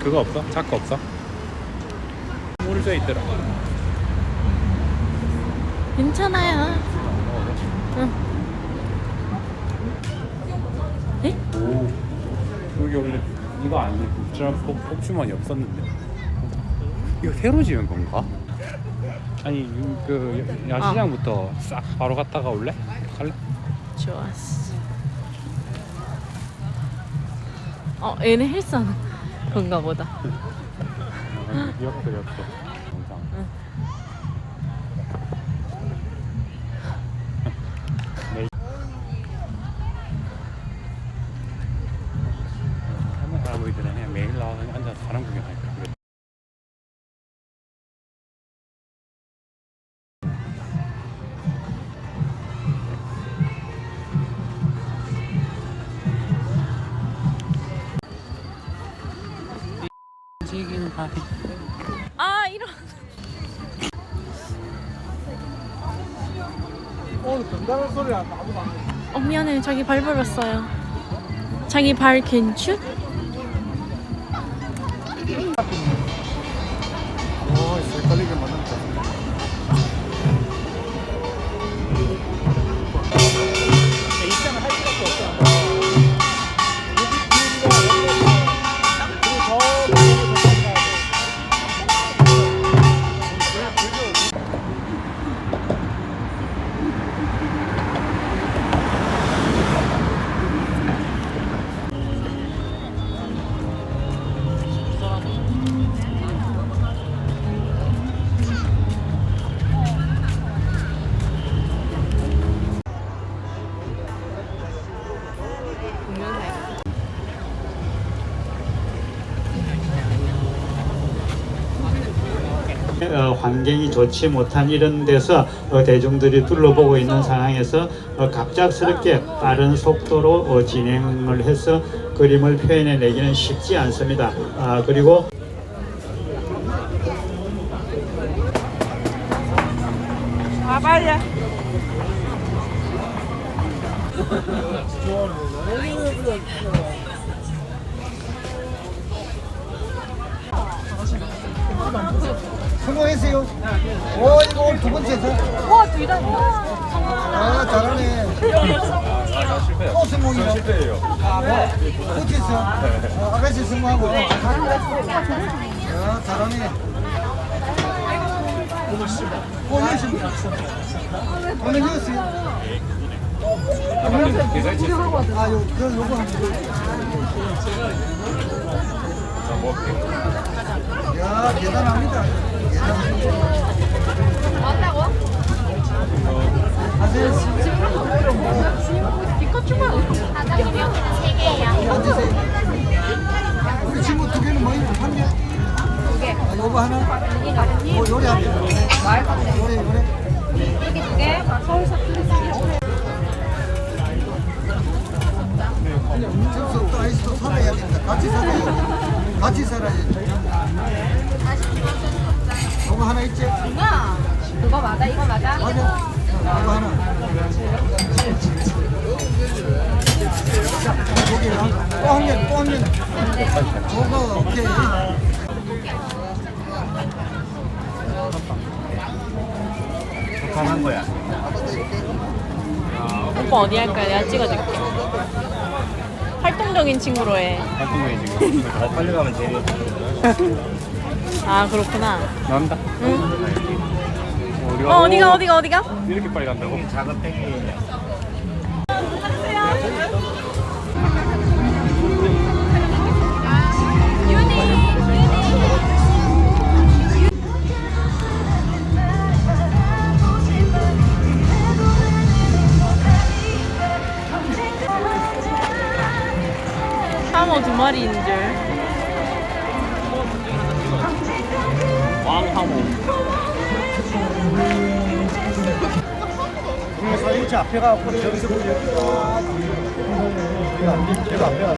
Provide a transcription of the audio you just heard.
그거 없어? 자크 없어? 오른쪽에 있더라. 괜찮아요. 응. 에? 오. 여기 원래 이거 아니고 저런 폭, 폭주머니 없었는데. 이거 새로 지은 건가? 아니 그 야시장부터 싹 바로 갔다가 올래? 갈래? 좋았어. 어, 얘네 헬스하는 건가 보다. 역도 역도 영상. 응. 네. 한번 할아버지들은 그냥 매일 나와서 앉아서 사람 구경할 지긴 하이. 아, 이런. 오늘 된다는 소리 안 아무도 안 해. 어, 미안해. 자기 발 버렸어요. 자기 발 괜찮? 오, 헷갈리게 만 환경이 좋지 못한 이런 데서 어, 대중들이 둘러보고 있는 상황에서 어, 갑작스럽게 빠른 속도로 어, 진행을 해서 그림을 표현해 내기는 쉽지 않습니다. 아, 그리고 성공했어요. 오, 이거 오늘 두 번째죠? 와, 둘 다. 아, 잘하네. 또 성공이요? 실패예요. 어땠어? 어, 아가씨 성공하고. 야, 잘하네. 오늘 열심히. 오늘 열심히. 아, 요, 그, 요거 한 번. 야, 대단합니 다. 대단합니다. 맞다고? 하세요. 사장님이요? 세 개요. 앉으세요. 우리 친구 두 개는 뭐예요? 한 개? 두 개. 아, 요거 하나? 어, 요리 한 개. 요리, 요리. 이렇게 두 개? 서울 사투리 점수 또 아이스 또 살아야 된다. 같이 살아야 같이 살아야지. 요 맞아? 이거 맞아? 맞아. 이거 하나. 여기 또한 개, 또한 개. 저거 오케이. 거야. 오빠 어디 할까요? 내가 찍어줄게. 활동적인 친구로 해. 활동해 지금. 빨리 가면 제일 아, 그렇구나. 나온다. 응. 어디가? 어, 어디가, 어디가, 어디가? 이렇게 빨리 간다고? 작은 팩이 하모 두 마리인 줄. 왕하모. 앞에가 저기서 보면 돼. 여기가 앞에 가